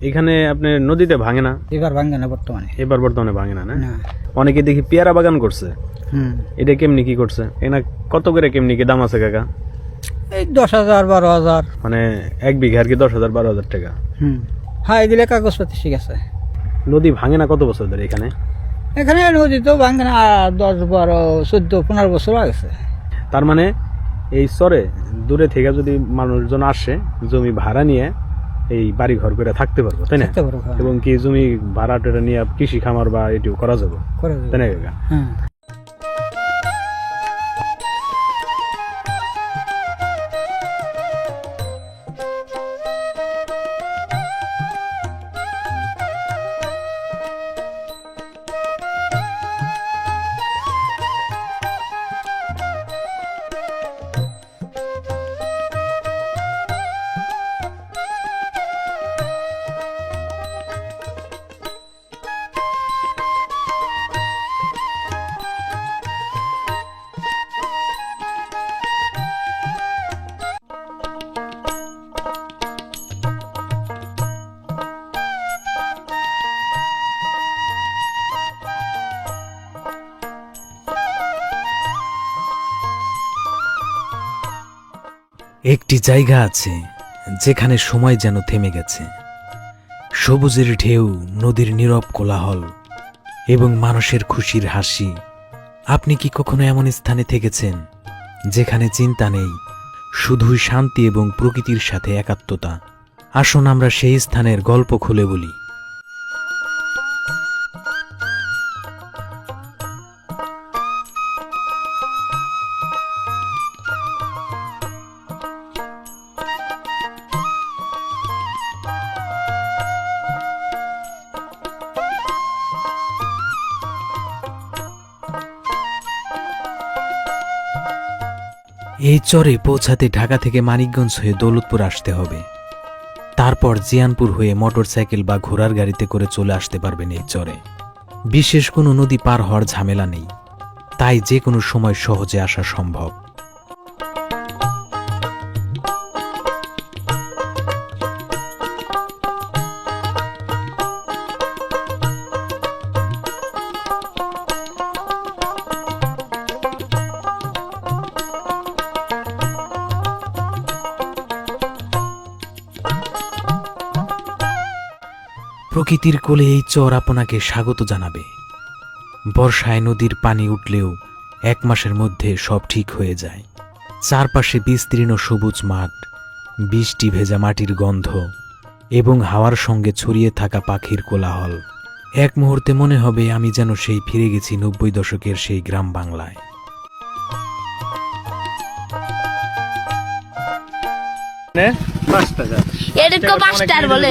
এখানে আপনি নদীতে ভাঙে না? এবার ভাঙ্গে না বর্তমানে। এবার বর্তমানে ভাঙে না না? অনেকে দেখি পেয়ারা বাগান করছে। হুম। এটা কেমনি কি করছে? এনা কত করে কেমনি কি দাম আছে কাকা? এই দশ হাজার বারো হাজার। মানে এক বিঘা আর কি দশ হাজার বারো হাজার টাকা। হুম। হ্যাঁ এগুলো কাগজপাতি ঠিক আছে। নদী ভাঙে না কত বছর ধরে এখানে? এখানে নদী তো ভাঙ্গে না দশ বারো চোদ্দ পনেরো বছর আগেছে তার মানে এই চরে দূরে থেকে যদি মানুষজন আসে জমি ভাড়া নিয়ে এই বাড়ি ঘর করে থাকতে পারব তাই না? হ্যাঁ। এবং কি জমি ভাড়া টেরা নিয়ে কৃষি খামার বা এটিও করা যাবে। তাই না একটি জায়গা আছে যেখানে সময় যেন থেমে গেছে। সবুজের ঢেউ, নদীর নীরব কোলাহল এবং মানুষের খুশির হাসি। আপনি কি কখনো এমন স্থানে থেকেছেন যেখানে চিন্তা নেই, শুধুই শান্তি এবং প্রকৃতির সাথে একাত্মতা? আসুন আমরা সেই স্থানের গল্প খুলে বলি। এই চরে পৌঁছাতে ঢাকা থেকে মানিকগঞ্জ হয়ে দৌলতপুর আসতে হবে। তারপর জিয়ানপুর হয়ে মোটরসাইকেল বা ঘোড়ার গাড়িতে করে চলে আসতে পারবেন এই চরে। বিশেষ কোনো নদী পার হওয়ার ঝামেলা নেই। তাই যে কোনো সময় সহজে আসা সম্ভব। প্রকৃতির কোলে এই চর আপনাকে স্বাগত জানাবে। বর্ষায় নদীর পানি উঠলেও এক মাসের মধ্যে সব ঠিক হয়ে যায়। চারপাশে বিস্তীর্ণ সবুজ মাঠ বৃষ্টি ভেজা মাটির গন্ধ এবং হাওয়ার সঙ্গে ছড়িয়ে থাকা পাখির কোলাহল। এক মুহূর্তে মনে হবে আমি যেন সেই ফিরে গেছি নব্বই দশকের সেই গ্রাম বাংলায়। পাঁচ টাকা বলে।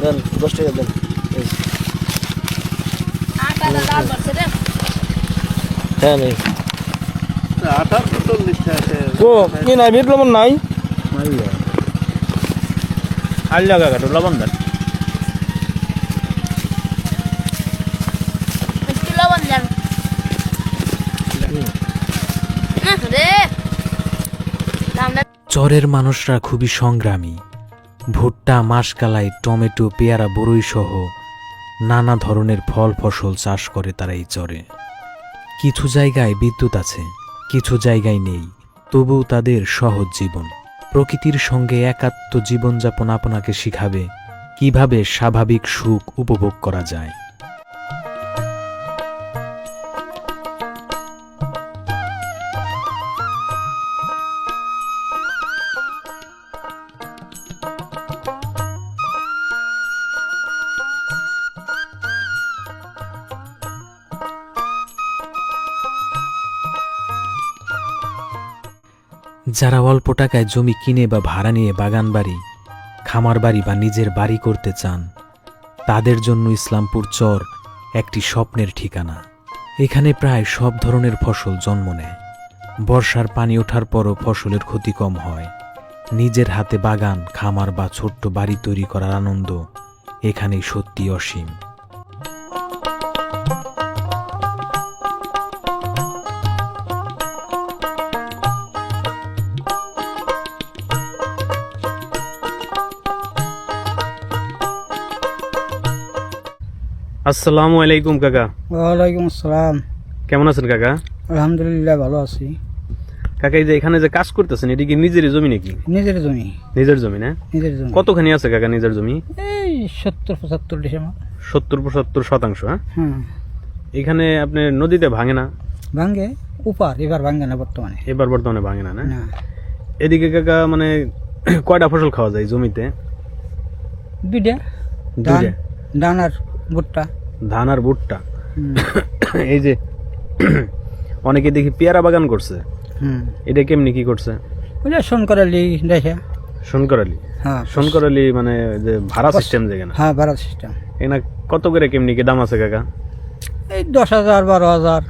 দেন দশ টাকা দেন। হ্যাঁ নেই। কি নাই লবণ নাই? বন্ধন মিষ্টি লবণ দেন। চরের মানুষরা খুবই সংগ্রামী। ভুট্টা, মাসকালাই, টমেটো, পেয়ারা বরই সহ নানা ধরনের ফল ফসল চাষ করে তারা এই চরে। কিছু জায়গায় বিদ্যুৎ আছে, কিছু জায়গায় নেই, তবুও তাদের সহজ জীবন। প্রকৃতির সঙ্গে একাত্ম জীবনযাপন আপনাকে শিখাবে কীভাবে স্বাভাবিক সুখ উপভোগ করা যায়। যারা অল্প টাকায় জমি কিনে বা ভাড়া নিয়ে বাগান বাড়ি, খামার বাড়ি বা নিজের বাড়ি করতে চান, তাদের জন্য ইসলামপুর চর একটি স্বপ্নের ঠিকানা। এখানে প্রায় সব ধরনের ফসল জন্ম নেয়। বর্ষার পানি ওঠার পরও ফসলের ক্ষতি কম হয়। নিজের হাতে বাগান, খামার বা ছোট্ট বাড়ি তৈরি করার আনন্দ এখানেই সত্যি অসীম। আসসালামু আলাইকুম কাকা। ওয়ালাইকুম আসসালাম। কেমন আছেন কাকা? আলহামদুলিল্লাহ ভালো আছি। কাকা এই যে এখানে যে কাজ করতেছেন এটি কি নিজেরই জমি নাকি? নিজের জমি। নিজের জমি না? নিজের জমি। কতখানি আছে কাকা নিজের জমি? এই সত্তর পঁচাত্তর ডিসেম্বর। সত্তর পঁচাত্তর শতাংশ হ্যাঁ? এখানে আপনার নদীতে ভাঙে না? ভাঙ্গে উপার এবার ভাঙ্গে না বর্তমানে। এবার বর্তমানে ভাঙে না না? এদিকে কাকা মানে কয়টা ফসল খাওয়া যায় জমিতে? দুইটা। ধান আর ভুট্টা। ধান আর ভুট্টা। এই যে অনেকে দেখি পেয়ারা বাগান করছে। হুম। এটা কেমনি কি করছে? শোন করালি দেখে। সোনকরালি হ্যাঁ। সোনকরালি মানে যে ভাড়া সিস্টেম যেখানে হ্যাঁ ভাড়া সিস্টেম এখানে কত করে কেমনি কি দাম আছে কাকা? এই দশ হাজার বারো হাজার।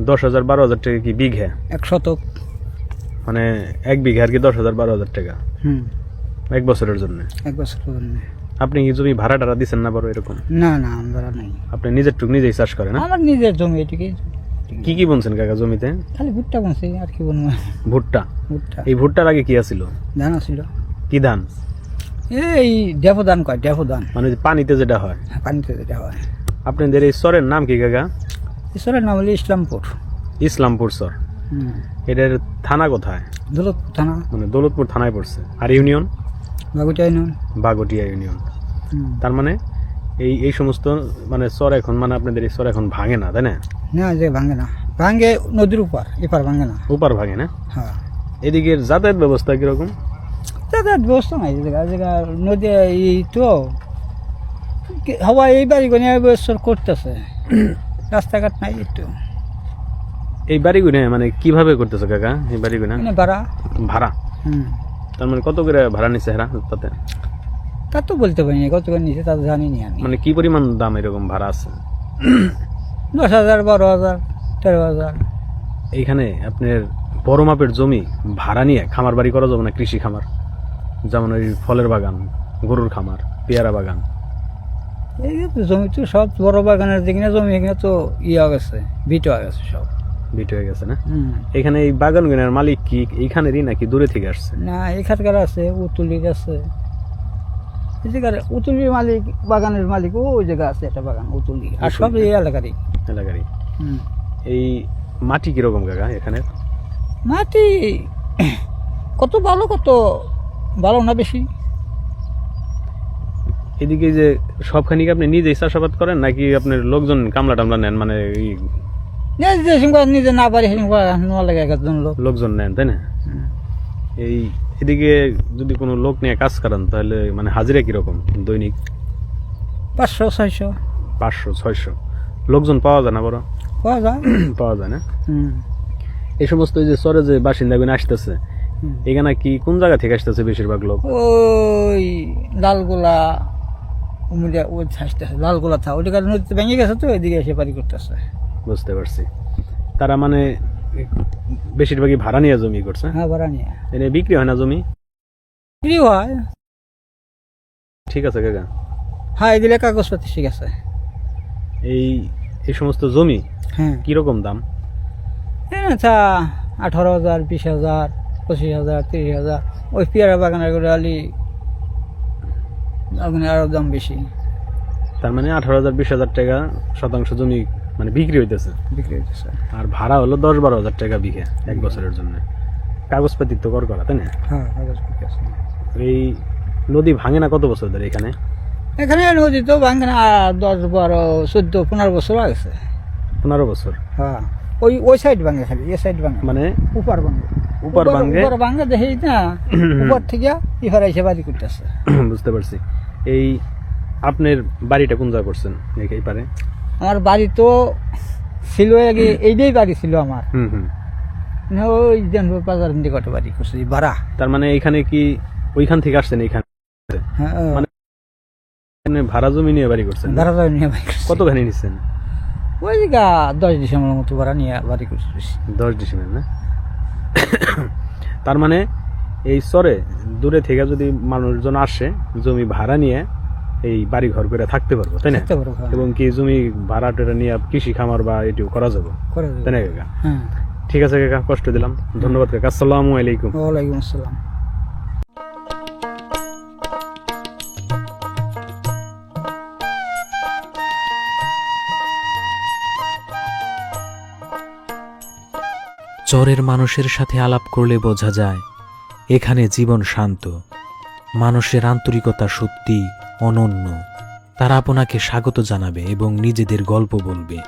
দশ হাজার বারো হাজার টাকা কি বিঘে? এক শতক মানে এক বিঘে আর কি দশ হাজার বারো হাজার টাকা। হুম। এক বছরের জন্য? এক বছর জন্য। আপনি কি জমি ভাড়া টাড়া দিচ্ছেন না বড় এরকম? না না আমরা নাই। আপনি নিজের টুক নিজেই চাষ করেন না আমার নিজের জমি এটিকে কি কি বুনছেন কাকা জমিতে? খালি ভুট্টা বলছি আর কি বলব ভুট্টা? ভুট্টা। এই ভুট্টার আগে কি আছিল? ধান ছিল কি ধান? এই ডেফো ধান কয় ডেফো ধান মানে যে পানিতে যেটা হয়। পানিতে যেটা হয়। আপনাদের এই সরের নাম কি কাকা? ঈশ্বরের নাম হলো ইসলামপুর। ইসলামপুর হুম। এটার থানা কোথায়? দৌলতপুর থানা। মানে দৌলতপুর থানায় পড়ছে। আর ইউনিয়ন? বাগুটাই নুন বাগটিয়া ইউনিয়ন। তার মানে এই এই সমস্ত মানে চর এখন মানে আপনাদের এই চর এখন ভাঙে না তাই না? না যে ভাঙে না। ভাঙে নদীর উপর এপার ভাঙে না। উপার ভাঙে না? হ্যাঁ। এদিকের যাতায়াত ব্যবস্থা কীরকম? যাতায়াত ব্যবস্থা নাই জায়গা জায়গা নদী এই তো হাওয়া এই বাড়ি কোনে ব্যবস্থা করতেছে। রাস্তাঘাট নাই একটু এই বাড়িগুলো মানে কীভাবে করতেছে কাকা এই বাড়িগুলো? মানে ভাড়া। ভাড়া? হুম। তার মানে কত করে ভাড়া নিচ্ছে হেরা তাতে? তা তো বলতে পারি না কত করে নিচে তা তো জানি নি আমি। মানে কি পরিমাণ দাম এরকম ভাড়া আছে? দশ হাজার বারো হাজার তেরো হাজার। এইখানে আপনার বড় মাপের জমি ভাড়া নিয়ে খামার বাড়ি করা যাবে না কৃষি খামার? যেমন ওই ফলের বাগান গরুর খামার পেয়ারা বাগান। এই জমি তো সব বড় বাগানের যেখানে জমি এখানে তো ইয়ে গেছে বিট গেছে সব। বিট হয়ে গেছে না? এখানে এই বাগানগুনের মালিক কি? এইখানেরই নাকি দূরে থেকে আসছে? না এখানকার আছে উতুলির আছে। এই উতুলির মালিক বাগানের মালিক ওই জায়গা আছে একটা বাগান উতুলি আর সব এই এলাকারই। এলাকারই। এই মাটি কীরকম কাকা এখানে মাটি কত ভালো কত ভালো না বেশি? এদিকে যে সবখানি আপনি নিজেই চাষাবাদ করেন নাকি আপনার লোকজন কামলা টামলা নেন? মানে নিজে নিজে না পারি নেওয়া লাগে একজন লোক। লোকজন নেন তাই না? এই এদিকে যদি কোনো লোক নিয়ে কাজ করেন তাহলে মানে হাজিরা কীরকম দৈনিক? পাঁচশো ছয়শো। পাঁচশো ছয়শো। লোকজন পাওয়া যায় না বড় পাওয়া যায়। পাওয়া যায় না? এই সমস্ত যে চরে যে বাসিন্দাগুলো আসতেছে এখানে কি কোন জায়গা থেকে আসতেছে বেশিরভাগ লোক? ওই লালগোলা ওই আসতেছে লালগোলা থা ওইটা নদীতে ভেঙে গেছে তো এদিকে এসে পারি করতেছে। বুঝতে পারছি। তারা মানে বেশিরভাগই ভাড়া নিয়ে জমি করছে? হ্যাঁ ভাড়া নিয়ে। এনে বিক্রি হয় না জমি? ফ্রি হয়। ঠিক আছে কাকা। হ্যাঁ এদিকে কাগজপাতি ঠিক আছে। এই এই সমস্ত জমি হ্যাঁ। কীরকম দাম? আচ্ছা আঠারো হাজার বিশ হাজার পঁচিশ হাজার তিরিশ হাজার। ওই পেয়ারা বাগানের করে আলি আরও দাম বেশি। তার মানে আঠারো হাজার বিশ হাজার টাকা শতাংশ জমি মানে বিক্রি হইতেছে। বিক্রি হইতেছে। আর ভাড়া হলো দশ বারো হাজার টাকা বিঘে এক বছরের জন্য। কাগজপাতি তো কর করা তাই না? হ্যাঁ কাগজপাতি আছে। এই নদী ভাঙে না কত বছর ধরে এখানে? এখানে নদী তো ভাঙে না দশ বারো চোদ্দ পনেরো বছর আগেছে পনেরো বছর? হ্যাঁ ওই ওই সাইড ভাঙে খালি এ সাইড ভাঙে। মানে উপর ভাঙে। উপর ভাঙে? উপর ভাঙে দেখি না উপর থেকে ইফার এসে বাড়ি করতেছে। বুঝতে পারছি। এই আপনার বাড়িটা কোন জায়গা করছেন? এই পারে? আমার বাড়ি তো ছিল আগে এইটাই বাড়ি ছিল আমার। ওই বাজার নিকটে বাড়ি করছে ভাড়া। তার মানে এইখানে কি ওইখান থেকে আসছেন এইখানে হ্যাঁ মানে- এখানে ভাড়া জমি নিয়ে বাড়ি করছেন? ভাড়া যাবে নিয়ে বাড়ি করছে। কতখানি নিচ্ছেন ওই জায়গা দশ ডিসেম্বর মতো ভাড়া নিয়ে বাড়ি করছে। দশ ডিসেম্বর না? তার মানে এই চরে দূরে থেকে যদি মানুষজন আসে জমি ভাড়া নিয়ে এই বাড়ি ঘর করে থাকতে পারব তাই না? হ্যাঁ। এবং কি জমি ভাড়া টেরা নিয়ে কৃষি খামার বা এটিও করা যাবে? তাই না কাকা? হ্যাঁ। ঠিক আছে কাকা কষ্ট দিলাম। ধন্যবাদ কাকা। আসসালামু আলাইকুম। ওয়ালাইকুম আসসালাম। চরের মানুষের সাথে আলাপ করলে বোঝা যায় এখানে জীবন শান্ত। মানুষের আন্তরিকতা সত্যি অনন্য। তারা আপনাকে স্বাগত জানাবে এবং নিজেদের গল্প বলবে।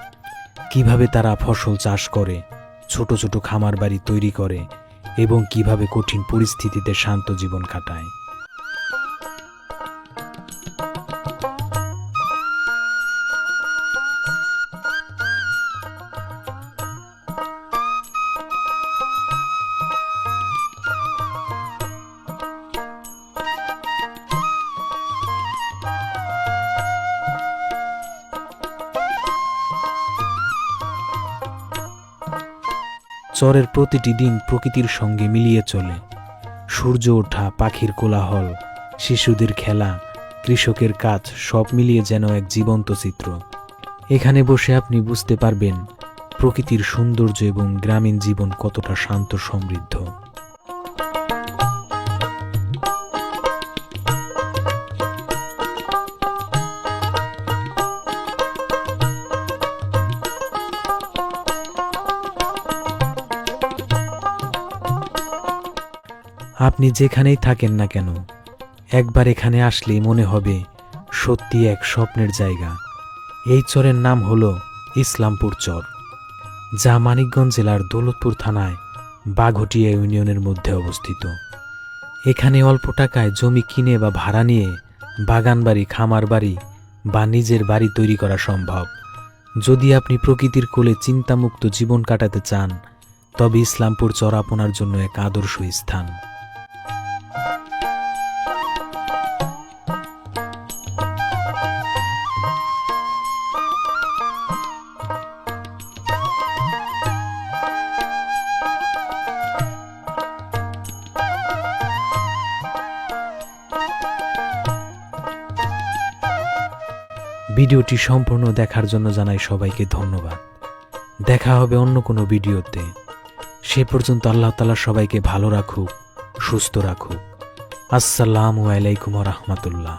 কীভাবে তারা ফসল চাষ করে, ছোট ছোট খামার বাড়ি তৈরি করে এবং কীভাবে কঠিন পরিস্থিতিতে শান্ত জীবন কাটায়। চরের প্রতিটি দিন প্রকৃতির সঙ্গে মিলিয়ে চলে। সূর্য ওঠা, পাখির কোলাহল, শিশুদের খেলা, কৃষকের কাজ, সব মিলিয়ে যেন এক জীবন্ত চিত্র। এখানে বসে আপনি বুঝতে পারবেন প্রকৃতির সৌন্দর্য এবং গ্রামীণ জীবন কতটা শান্ত, সমৃদ্ধ। আপনি যেখানেই থাকেন না কেন, একবার এখানে আসলেই মনে হবে সত্যি এক স্বপ্নের জায়গা। এই চরের নাম হল ইসলামপুর চর, যা মানিকগঞ্জ জেলার দৌলতপুর থানায় বাঘটিয়া ইউনিয়নের মধ্যে অবস্থিত। এখানে অল্প টাকায় জমি কিনে বা ভাড়া নিয়ে বাগান বাড়ি খামার বাড়ি বা নিজের বাড়ি তৈরি করা সম্ভব। যদি আপনি প্রকৃতির কোলে চিন্তামুক্ত জীবন কাটাতে চান, তবে ইসলামপুর চর আপনার জন্য এক আদর্শ স্থান। ভিডিওটি সম্পূর্ণ দেখার জন্য জানাই সবাইকে ধন্যবাদ। দেখা হবে অন্য কোনো ভিডিওতে। সে পর্যন্ত আল্লাহ তালা সবাইকে ভালো রাখুক, সুস্থ রাখুক। আসসালামু আলাইকুম রহমতুল্লাহ।